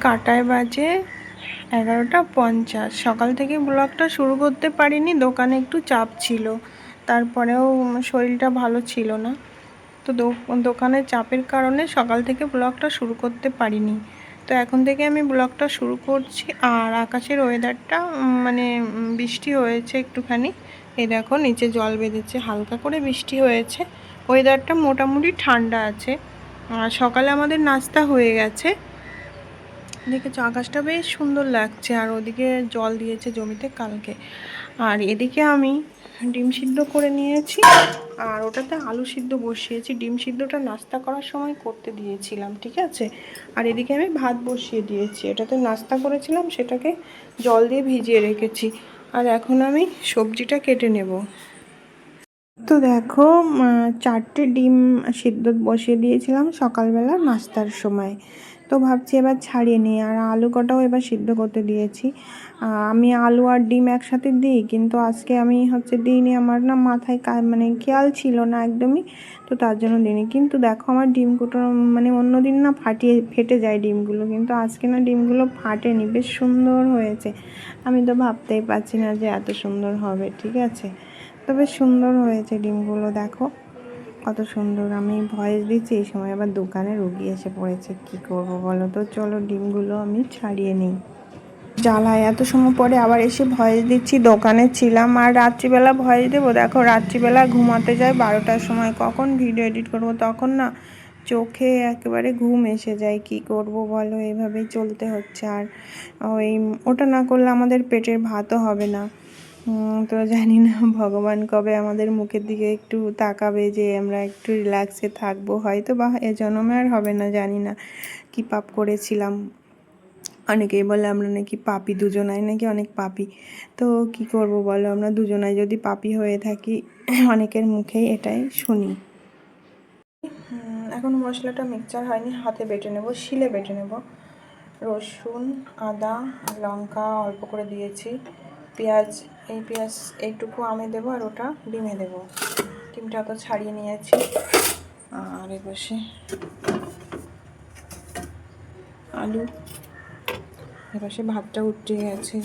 কাটায় বাজে এগারোটা পঞ্চাশ। সকাল থেকে ব্লগটা শুরু করতে পারিনি, দোকানে একটু চাপ ছিল। তারপরেও শরীরটা ভালো ছিল না। তো দোকানের চাপের কারণে সকাল থেকে ব্লগটা শুরু করতে পারিনি। তো এখন থেকে আমি ব্লগটা শুরু করছি আর আকাশের ওয়েদারটা মানে বৃষ্টি হয়েছে একটুখানি। এই দেখো, নিচে জল বেঁধেছে, হালকা করে বৃষ্টি হয়েছে। ওয়েদারটা মোটামুটি ঠান্ডা আছে। সকালে আমাদের নাস্তা হয়ে গেছে। দেখেছ, আকাশটা বেশ সুন্দর লাগছে আর ওদিকে জল দিয়েছে জমিতে কালকে। আর এদিকে আমি ডিম সিদ্ধ করে নিয়েছি আর ওটাতে আলু সিদ্ধ বসিয়েছি। ডিম সিদ্ধটা নাস্তা করার সময় করতে দিয়েছিলাম, ঠিক আছে? আর এদিকে আমি ভাত বসিয়ে দিয়েছি। এটাতে নাস্তা করেছিলাম, সেটাকে জল দিয়ে ভিজিয়ে রেখেছি। আর এখন আমি সবজিটা কেটে নেব। তো দেখো চারটে ডিম সিদ্ধ বসিয়ে দিয়েছিলাম সকালবেলা নাস্তার সময়। তো ভাবছি এবার ছাড়িয়ে নিই, আর আলু কটাও এবার সিদ্ধ করতে দিয়েছি। আমি আলু আর ডিম একসাথে দিই, কিন্তু আজকে আমি হচ্ছে দিইনি, আমার না মাথায় মানে খেয়াল ছিল না একদমই, তো তার জন্য দিইনি। কিন্তু দেখো আমার ডিম কুটো মানে অন্য দিন না ফাটিয়ে, ফেটে যায় ডিমগুলো, কিন্তু আজকে না ডিমগুলো ফাটেনি, বেশ সুন্দর হয়েছে। আমি তো ভাবতেই পারছি না যে এত সুন্দর হবে, ঠিক আছে? তবে সুন্দর হয়েছে ডিমগুলো, দেখো। কত সুন্দর, আমি ভয়েস দিচ্ছি, এই সময় আবার দোকানে রুগী এসে পড়েছে, কি করব বলো তো? চলো ডিমগুলো আমি ছাড়িয়ে নিই। জ্বালায়, এত সময় পরে আবার এসে ভয়েস দিচ্ছি, দোকানে ছিলাম আর রাত্রিবেলা ভয়েস দেবো। দেখো, রাত্রিবেলা ঘুমাতে যাই, বারোটার সময় কখন ভিডিও এডিট করব তখন না চোখে একেবারে ঘুম এসে যায়, কি করব বলো? এইভাবেই চলতে হচ্ছে আর ওই, ওটা না করলে আমাদের পেটের ভাতও হবে না। তো জানি না, ভগবান কবে আমাদের মুখের দিকে একটু তাকাবে যে আমরা একটু রিল্যাক্সে থাকব। হয়তো বা এ জন্মে আর হবে না, জানি না। কি পাপ করেছিলাম? অনেকেই বলে আমরা নাকি পাপি দুজনাই, নাকি অনেক পাপি। তো কি করব বলো? আমরা দুজনাই যদি পাপি হয়ে থাকি, অনেকের মুখেই এটাই শুনি। এখন মশলাটা মিক্সচার হয়নি, হাতে বেটে নেব, শিলে বেটে নেব। রসুন, আদা, লঙ্কা অল্প করে দিয়েছি। পেঁয়াজ, এই পেঁয়াজ এইটুকু আমি দেবো আর ওটা ডিমে দেবো। ডিমটা তো ছাড়িয়ে নিয়েছি। আর এ পাশে আলু। এপাশে ভাতটা উঠে গেছে।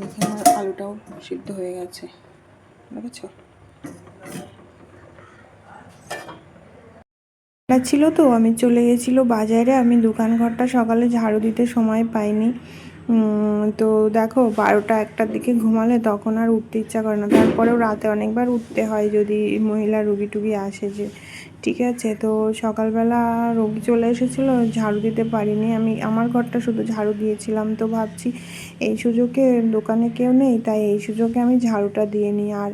দেখে আমার আলুটাও সিদ্ধ হয়ে গেছে। দেখেছ? ছিল তো, আমি চলে গেছিল বাজারে। আমি দোকান ঘরটা সকালে ঝাড়ু দিতে সময় পাইনি। তো দেখো, বারোটা একটার দিকে ঘুমালে তখন আর উঠতে ইচ্ছা করে না। তারপরেও রাতে অনেকবার উঠতে হয় যদি মহিলা রুগী টুগি আসে যে, ঠিক আছে? তো সকালবেলা রোগী চলে এসেছিল, ঝাড়ু দিতে পারিনি। আমি, আমার ঘরটা শুধু ঝাড়ু দিয়েছিলাম তো ভাবছি এই সুযোগে দোকানে কেউ নেই, তাই এই সুযোগে আমি ঝাড়ুটা দিয়ে নিই। আর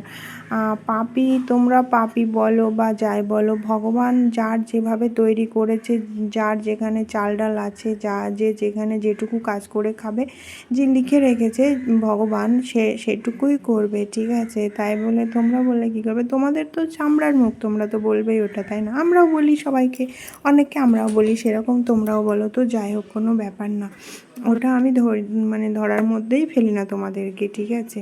পাপি, তোমরা পাপি বলো বা যাই বলো, ভগবান যার যেভাবে তৈরি করেছে, যার যেখানে চাল ডাল আছে, যা, যে যেখানে যেটুকু কাজ করে খাবে, যে লিখে রেখেছে, ভগবান সে, সেটুকুই করবে, ঠিক আছে? তাই বলে তোমরা বলে কী করবে? তোমাদের তো চামড়ার মুখ, তোমরা তো বলবেই ওটা, তাই না? আমরাও বলি সবাইকে, অনেককে আমরাও বলি, সেরকম তোমরাও বলো, তো যাই হোক, কোনো ব্যাপার না। ওটা আমি ধর মানে ধরার মধ্যেই ফেলি না তোমাদেরকে, ঠিক আছে?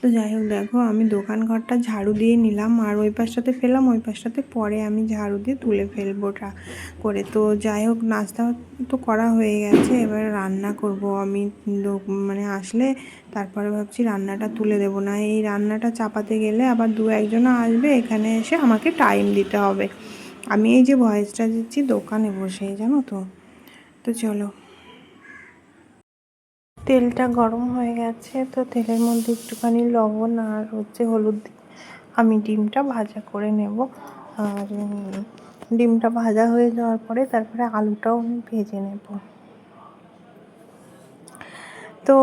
তো যাই হোক, দেখো, আমি দোকান ঘরটা ঝাড়ু দিয়ে নিলাম, আর ওই পাশটাতে ফেলাম ওই পাশটাতে পরে আমি ঝাড়ু দিয়ে তুলে ফেলব ওটা করে। তো যাই হোক, নাস্তা তো করা হয়ে গেছে, এবার রান্না করব আমি। মানে আসলে তারপরে ভাবছি রান্নাটা তুলে দেবো না। এই রান্নাটা চাপাতে গেলে আবার দু একজন আসবে, এখানে এসে আমাকে টাইম দিতে হবে। আমি এই যে ভয়েসটা দিচ্ছি, দোকানে বসে জানো তো? তো চলো। তেলটা গরম হয়ে গেছে, তো তেলের মধ্যে একটুখানি লবণ আর হচ্ছে হলুদ আমি ডিমটা ভাজা করে নেব। আর ডিমটা ভাজা হয়ে যাওয়ার পরে তারপরে আলুটাও আমি ভেজে নেব। তো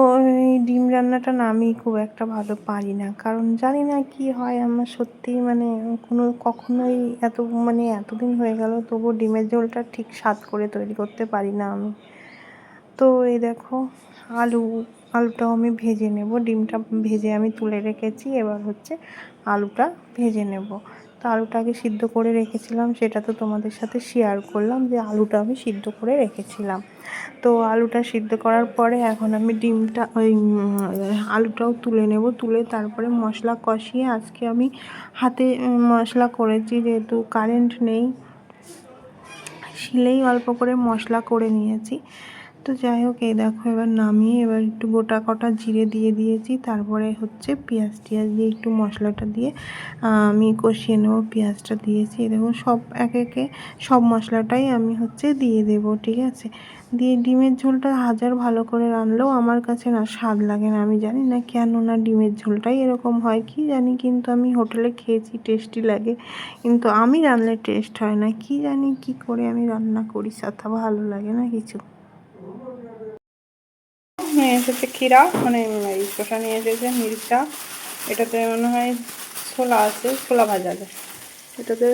এই ডিম রান্নাটা না আমি খুব একটা ভালো পারি না, কারণ জানি না কি হয়, আমার সত্যি মানে কোনো কখনোই এত মানে এতদিন হয়ে গেল তবু ডিমের ঝোলটা ঠিক স্বাদ করে তৈরি করতে পারি না আমি। তো এই দেখো আলু, আলুটাও আমি ভেজে নেব। ডিমটা ভেজে আমি তুলে রেখেছি, এবার হচ্ছে আলুটা ভেজে নেব। তো আলুটাকে সিদ্ধ করে রেখেছিলাম, সেটা তো তোমাদের সাথে শেয়ার করলাম যে আলুটা আমি সিদ্ধ করে রেখেছিলাম। তো আলুটা সিদ্ধ করার পরে এখন আমি ডিমটা, ওই আলুটাও তুলে নেব। তুলে তারপরে মশলা কষিয়ে আজকে আমি হাতে মশলা করেছি, যেহেতু কারেন্ট নেই, শিলেই অল্প করে মশলা করে নিয়েছি। তো যাই হোক, এই দেখো, এবার নামিয়ে এবার একটু গোটা কটা জিরে দিয়ে দিয়েছি। তারপরে হচ্ছে পেঁয়াজ টিয়াজ দিয়ে একটু মশলাটা দিয়ে আমি কষিয়ে নেব পেঁয়াজটা দিয়েছি। এই দেখো সব এক একে সব মশলাটাই আমি হচ্ছে দিয়ে দেব, ঠিক আছে? দিয়ে ডিমের ঝোলটা হাজার ভালো করে রানলেও আমার কাছে না স্বাদ লাগে না। আমি জানি না কেন না ডিমের ঝোলটাই এরকম হয়, কি জানি? কিন্তু আমি হোটেলে খেয়েছি, টেস্টি লাগে। কিন্তু আমি রান্নার টেস্ট হয় না, কি জানি কি করে আমি রান্না করি, সাথে ভালো লাগে না কিছু। নিয়ে এসেছে ক্ষীরা মানে এই শসা নিয়ে এসেছে মির্চা এটাতে মনে হয় ছোলা আছে, ছোলা ভাজা এটাতে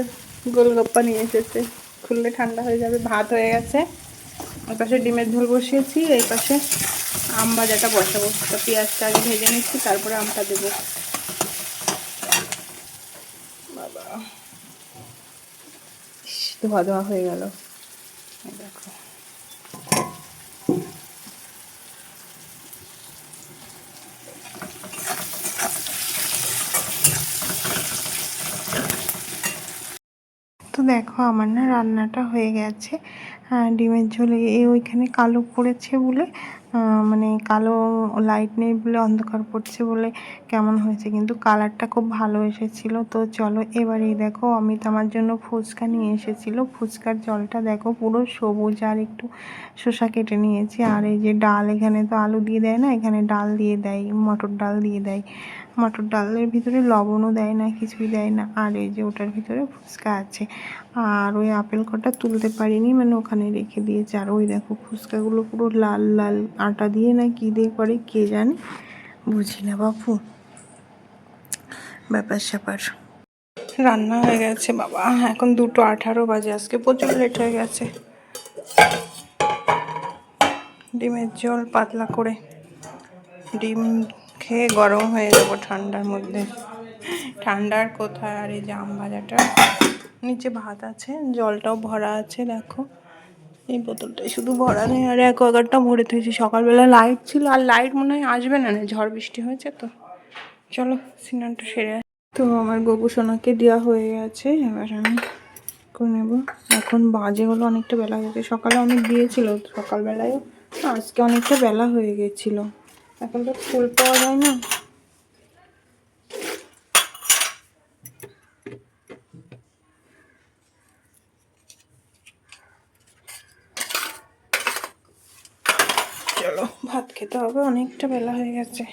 গোলগপ্পা নিয়ে এসেছে। খুললে ঠান্ডা হয়ে যাবে, ভাত হয়ে গেছে। ওই পাশে ডিমের ঝোল বসিয়েছি এই পাশে আম ভাজাটা বসাবো। তো পেঁয়াজটা আগে ভেজে নিচ্ছি, তারপরে আমটা দেবো। বাবা। ধোয়া ধোয়া হয়ে গেল। দেখো। দেখো আমার না রান্নাটা হয়ে গেছে। আহ, ডিমের ঝোলে। এ ওইখানে কালো পড়েছে বলে মানে কালো লাইট নেই বলে অন্ধকার পড়ছে বলে কেমন হয়েছে? কিন্তু কালারটা খুব ভালো এসেছিল। তো চলো এবারেই দেখো অমিত আমার জন্য ফুচকা নিয়ে এসেছিল। ফুচকার জলটা দেখো পুরো সবুজ আর একটু শসা কেটে নিয়েছি। আর এই যে ডাল এখানে তো আলু দিয়ে দেয় না? এখানে ডাল দিয়ে দেয় মটর ডাল দিয়ে দেয়। মটর ডালের ভিতরে লবণও দেয় না কিছুই দেয় না। আর এই যে ওটার ভিতরে ফুচকা আছে। আর ওই আপেল কটা তুলতে পারিনি মানে ওখানে রেখে দিয়েছে। আর ওই দেখো ফুচকাগুলো পুরো লাল লাল আটা দিয়ে না কী দিয়ে করে, কে জানে? বুঝি না বাপু। ব্যাপার স্যাপার। রান্না হয়ে গেছে বাবা। এখন দুটো আঠারো বাজে, আজকে প্রচুর লেট হয়ে গেছে। ডিমের জল পাতলা করে। ডিম খেয়ে গরম হয়ে যাব ঠান্ডার মধ্যে। ঠান্ডার কোথায়? আর এই জাম ভাজাটা। নিচে ভাত আছে, জলটাও ভরা আছে, দেখো। এই বোতলটাই শুধু ভরা নেই। আর অ্যাকোয়াগার্ডটা ভরে থুয়েছি সকালবেলা লাইট ছিল, আর লাইট মনে হয় আসবে না ঝড় বৃষ্টি হয়েছে তো। চলো, সিনানটা সেরে। তো আমার গোপু সোনাকে দেওয়া হয়ে গেছে, এবার আমি করে নেব। এখন বাজে হলো অনেকটা বেলা হয়েছে সকালে অনেক দিয়েছিল, সকালবেলায়ও। আজকে অনেকটা বেলা হয়ে গেছিল। এখন তো ফুল পাওয়া যায় না চলো খেতে হবে অনেকটা বেলা হয়ে গেছে।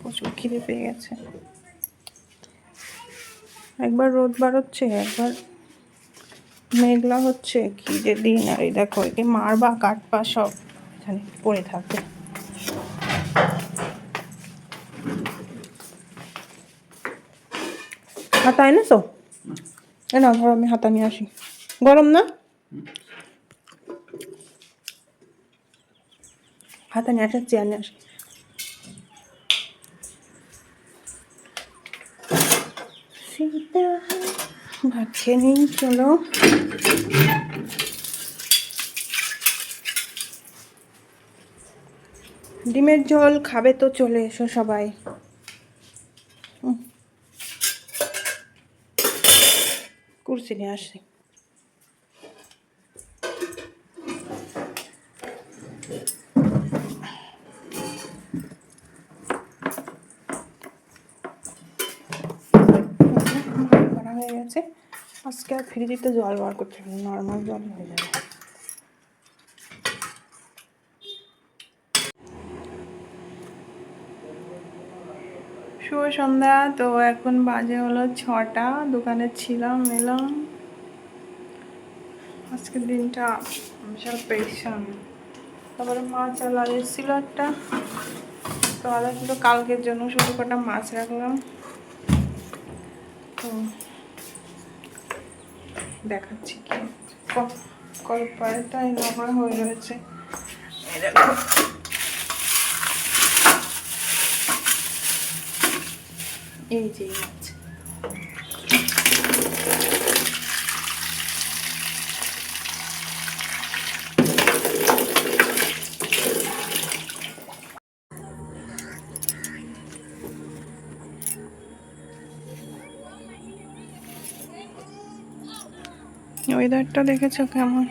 প্রচুর খিদে পেয়ে গেছে। একবার রোদ বাড়চ্ছে, একবার মেঘলা হচ্ছে, কি যে দিন। আর এই দেখো একে মারবা কাটবা সব এখানে পড়ে থাকবে হাতা এনেছো? এ না ধরো আমি হাতা নিয়ে আসি। গরম না? হাতা আসা চেয়ার নিয়ে আসি ভাত খেয়ে নিই, চলো। ডিমের ঝোল খাবে তো, চলে এসো সবাই। কুর্সি নিয়ে আসি গেছে আজকে আর ফ্রিজে জল বার করতে হবে নর্মাল জল হয়ে যাবে। শুভ সন্ধ্যা, তো এখন বাজে হলো ছটা, দোকানে ছিলাম, এলাম। আজকের দিনটা বিশাল পেরেশান তারপরে মাছ আলাদা এসেছিল একটা। তো আলাদা ছিল, কালকের জন্য শুধু কটা মাছ রাখলাম। তো দেখাচ্ছি কি। কলপাড়টাই নোংরা হয়ে রয়েছে। এই যে মাছ ওয়েদারটা দেখেছ কেমন?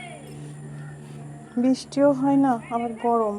বৃষ্টিও হয় না আবার গরম।